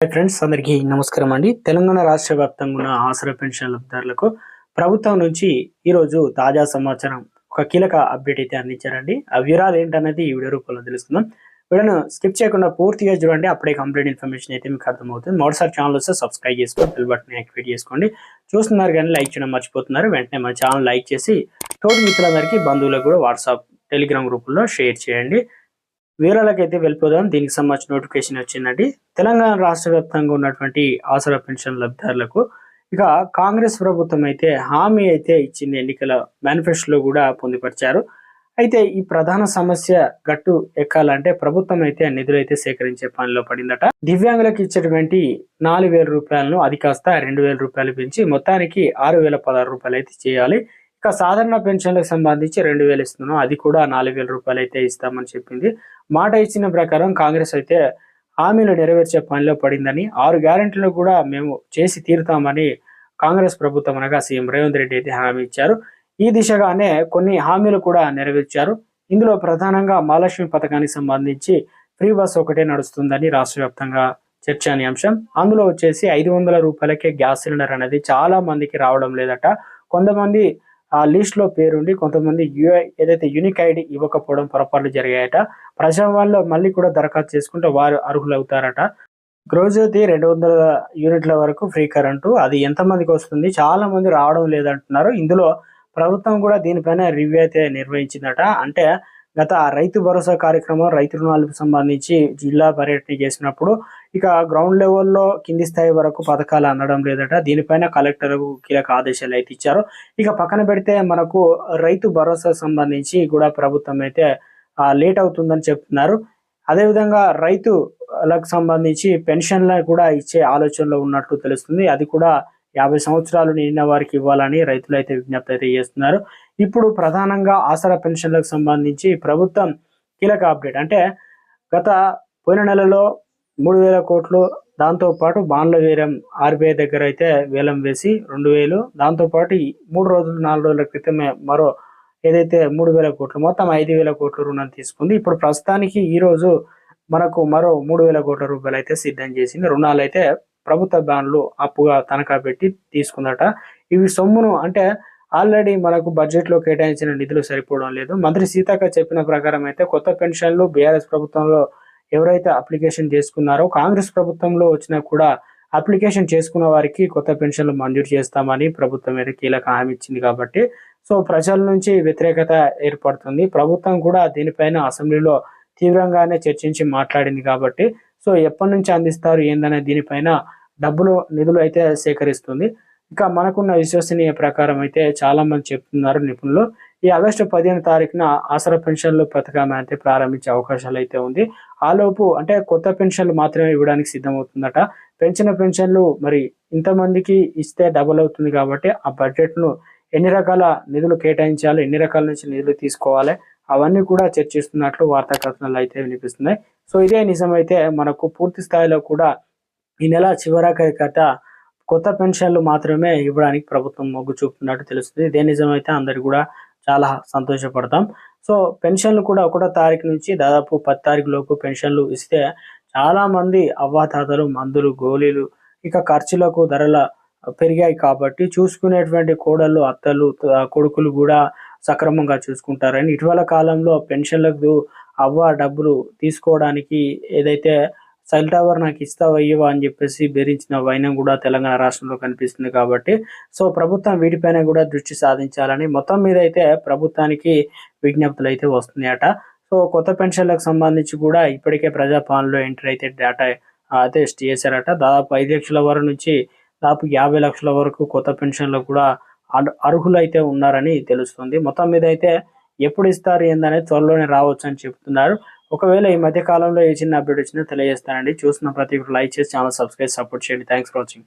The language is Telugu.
హాయ్ ఫ్రెండ్స్ అందరికీ నమస్కారం అండి. తెలంగాణ రాష్ట్ర వ్యాప్తంగా ఉన్న ఆసరా పెన్షన్ లబ్ధిదారులకు ప్రభుత్వం నుంచి ఈరోజు తాజా సమాచారం ఒక కీలక అప్డేట్ అయితే అందించారండి. ఆ వివరాలు ఏంటనేది ఈ వీడియో రూపంలో తెలుసుకుందాం. వీడియోను స్కిప్ చేయకుండా పూర్తిగా చూడండి అప్పుడే కంప్లీట్ ఇన్ఫర్మేషన్ అయితే మీకు అర్థమవుతుంది. మొదటిసారి ఛానల్ వస్తే సబ్స్క్రైబ్ చేసుకోండి బెల్ బటన్ యాక్టివేట్ చేసుకోండి. చూస్తున్నారు కానీ లైక్ చేయడం మర్చిపోతున్నారు. వెంటనే మన ఛానల్ లైక్ చేసి తోటి మిత్రులందరికీ బంధువులకు కూడా వాట్సాప్ టెలిగ్రామ్ గ్రూపుల్లో షేర్ చేయండి. వివరాలకైతే వెళ్ళిపోదాం. దీనికి సంబంధించిన నోటిఫికేషన్ వచ్చిందండి. తెలంగాణ రాష్ట్ర వ్యాప్తంగా ఉన్నటువంటి ఆసరా పెన్షన్ లబ్ధిదారులకు ఇక కాంగ్రెస్ ప్రభుత్వం అయితే హామీ అయితే ఇచ్చింది. ఎన్నికల మేనిఫెస్టోలో కూడా పొందుపరిచారు. అయితే ఈ ప్రధాన సమస్య గట్టు ఎక్కాలంటే ప్రభుత్వం అయితే నిధులు అయితే సేకరించే పనిలో పడిందట. దివ్యాంగులకు ఇచ్చేటువంటి నాలుగు వేల రూపాయలను అది కాస్త రెండు వేల రూపాయలు పెంచి మొత్తానికి ఆరు వేల పదహారు రూపాయలు అయితే చేయాలి. ఇక సాధారణ పెన్షన్లకు సంబంధించి రెండు వేలు ఇస్తున్నాం అది కూడా నాలుగు వేల రూపాయలు అయితే ఇస్తామని చెప్పింది. మాట ఇచ్చిన ప్రకారం కాంగ్రెస్ అయితే హామీలు నెరవేర్చే పనిలో పడిందని ఆరు గ్యారెంటీలు కూడా మేము చేసి తీరుతామని కాంగ్రెస్ ప్రభుత్వం అనగా సీఎం రేవంత్ రెడ్డి అయితే హామీ ఇచ్చారు. ఈ దిశగానే కొన్ని హామీలు కూడా నెరవేర్చారు. ఇందులో ప్రధానంగా మహాలక్ష్మి పథకానికి సంబంధించి ఫ్రీ బస్ ఒకటే నడుస్తుందని రాష్ట్ర వ్యాప్తంగా చర్చానీయాంశం. అందులో వచ్చేసి ఐదు వందల రూపాయలకే గ్యాస్ సిలిండర్ అనేది చాలా మందికి రావడం లేదట. కొంతమంది ఆ లిస్ట్లో పేరుండి కొంతమంది యూఐ ఏదైతే యూనిక్ ఐడి ఇవ్వకపోవడం పొరపాట్లు జరిగాయట. ప్రజావాళ్ళు మళ్ళీ కూడా దరఖాస్తు చేసుకుంటే వారు అర్హులవుతారట. గ్రోజ్యోతి రెండు వందల యూనిట్ల వరకు ఫ్రీ కరెంటు. అది ఎంతమందికి వస్తుంది? చాలా మంది రావడం లేదంటున్నారు. ఇందులో ప్రభుత్వం కూడా దీనిపైన రివ్యూ అయితే నిర్వహించిందట. అంటే గత రైతు భరోసా కార్యక్రమం రైతు రుణాలకు సంబంధించి జిల్లా పర్యటన చేసినప్పుడు ఇక గ్రౌండ్ లెవెల్లో కింది స్థాయి వరకు పథకాలు అందడం లేదట. దీనిపైన కలెక్టర్ కీలక ఆదేశాలు అయితే ఇచ్చారు. ఇక పక్కన పెడితే మనకు రైతు భరోసా సంబంధించి కూడా ప్రభుత్వం అయితే లేట్ అవుతుందని చెప్తున్నారు. అదేవిధంగా రైతులకు సంబంధించి పెన్షన్లను కూడా ఇచ్చే ఆలోచనలో ఉన్నట్లు తెలుస్తుంది. అది కూడా యాభై సంవత్సరాలు నిండిన వారికి ఇవ్వాలని రైతులు అయితే విజ్ఞప్తి అయితే చేస్తున్నారు. ఇప్పుడు ప్రధానంగా ఆసరా పెన్షన్లకు సంబంధించి ప్రభుత్వం కీలక అప్డేట్. అంటే గత పోయిన నెలలో మూడు వేల కోట్లు దాంతోపాటు బాండ్ల వేలం ఆర్బీఐ దగ్గర అయితే వేలం వేసి రెండు వేలు దాంతోపాటు మూడు రోజులు నాలుగు రోజుల క్రితమే మరో ఏదైతే మూడు వేల కోట్లు మొత్తం ఐదు వేల కోట్ల రుణం తీసుకుంది ఇప్పుడు ప్రస్తుతానికి ఈ రోజు మనకు మరో మూడు వేల కోట్ల రూపాయలు అయితే సిద్ధం చేసింది. రుణాలు అయితే ప్రభుత్వ బాండ్లు అప్పుగా తనఖా పెట్టి తీసుకుందట. ఇవి సొమ్మును అంటే ఆల్రెడీ మనకు బడ్జెట్లో కేటాయించిన నిధులు సరిపోవడం లేదు. మంత్రి సీతక్క చెప్పిన ప్రకారం అయితే కొత్త పెన్షన్లు బీఆర్ఎస్ ప్రభుత్వంలో ఎవరైతే అప్లికేషన్ చేసుకున్నారో కాంగ్రెస్ ప్రభుత్వంలో వచ్చినా కూడా అప్లికేషన్ చేసుకున్న వారికి కొత్త పెన్షన్లు మంజూరు చేస్తామని ప్రభుత్వం మీద కీలక హామీ ఇచ్చింది కాబట్టి సో ప్రజల నుంచి వ్యతిరేకత ఏర్పడుతుంది. ప్రభుత్వం కూడా దీనిపైన అసెంబ్లీలో తీవ్రంగానే చర్చించి మాట్లాడింది కాబట్టి సో ఎప్పటి నుంచి అందిస్తారు ఏందనే దీనిపైన డబ్బులు నిధులు అయితే సేకరిస్తుంది. ఇక మనకున్న విశ్వసనీయ ప్రకారం అయితే చాలా మంది చెప్తున్నారు నిపుణులు. ఈ ఆగస్టు పదిహేను తారీఖున ఆసరా పెన్షన్లు పథకం అయితే ప్రారంభించే అవకాశాలు అయితే ఉంది. ఆలోపు అంటే కొత్త పెన్షన్లు మాత్రమే ఇవ్వడానికి సిద్ధమవుతుందట. పెంచిన పెన్షన్లు మరి ఇంతమందికి ఇస్తే డబుల్ అవుతుంది కాబట్టి ఆ బడ్జెట్ను ఎన్ని రకాల నిధులు కేటాయించాలి ఎన్ని రకాల నుంచి నిధులు తీసుకోవాలి అవన్నీ కూడా చర్చిస్తున్నట్లు వార్తా కథనాలు అయితే వినిపిస్తున్నాయి. సో ఇదే నిజమైతే మనకు పూర్తి స్థాయిలో కూడా ఈ నెల చివరాకరికత కొత్త పెన్షన్లు మాత్రమే ఇవ్వడానికి ప్రభుత్వం మొగ్గు చూపుతున్నట్టు తెలుస్తుంది. ఇదే నిజమైతే అందరు కూడా చాలా సంతోషపడతాం. సో పెన్షన్లు కూడా ఒకటో తారీఖు నుంచి దాదాపు పది తారీఖు లోపు పెన్షన్లు ఇస్తే చాలా మంది అవ్వాతాతలు మందులు గోళీలు ఇక ఖర్చులకు ధరల పెరిగాయి కాబట్టి చూసుకునేటువంటి కోడళ్ళు అత్తలు కొడుకులు కూడా సక్రమంగా చూసుకుంటారని ఇటీవల కాలంలో పెన్షన్లకు అవ్వ డబ్బులు తీసుకోవడానికి ఏదైతే సెల్ టవర్ నాకు ఇస్తావయ్యవా అని చెప్పేసి బెదిరించిన వైనం కూడా తెలంగాణ రాష్ట్రంలో కనిపిస్తుంది కాబట్టి సో ప్రభుత్వం వీటిపైన కూడా దృష్టి సాధించాలని మొత్తం మీద అయితే ప్రభుత్వానికి విజ్ఞప్తులు అయితే వస్తున్నాయట. సో కొత్త పెన్షన్లకు సంబంధించి కూడా ఇప్పటికే ప్రజాపాలనలో ఎంటర్ అయితే డేటా అయితే చేశారట. దాదాపు ఐదు లక్షల వరకు నుంచి దాదాపు యాభై లక్షల వరకు కొత్త పెన్షన్లు కూడా అర్హులైతే ఉన్నారని తెలుస్తుంది. మొత్తం మీద అయితే ఎప్పుడు ఇస్తారు ఏందనేది త్వరలోనే రావచ్చు అని చెప్తున్నారు. ఒకవేళ ఈ మధ్య కాలంలో ఏ చిన్న అప్డేట్ వచ్చినా తెలియజేస్తానండి. చూసిన ప్రతి ఒక్కరు లైక్ చేసి ఛానల్ సబ్స్క్రైబ్ సపోర్ట్ చేయండి. Thanks for watching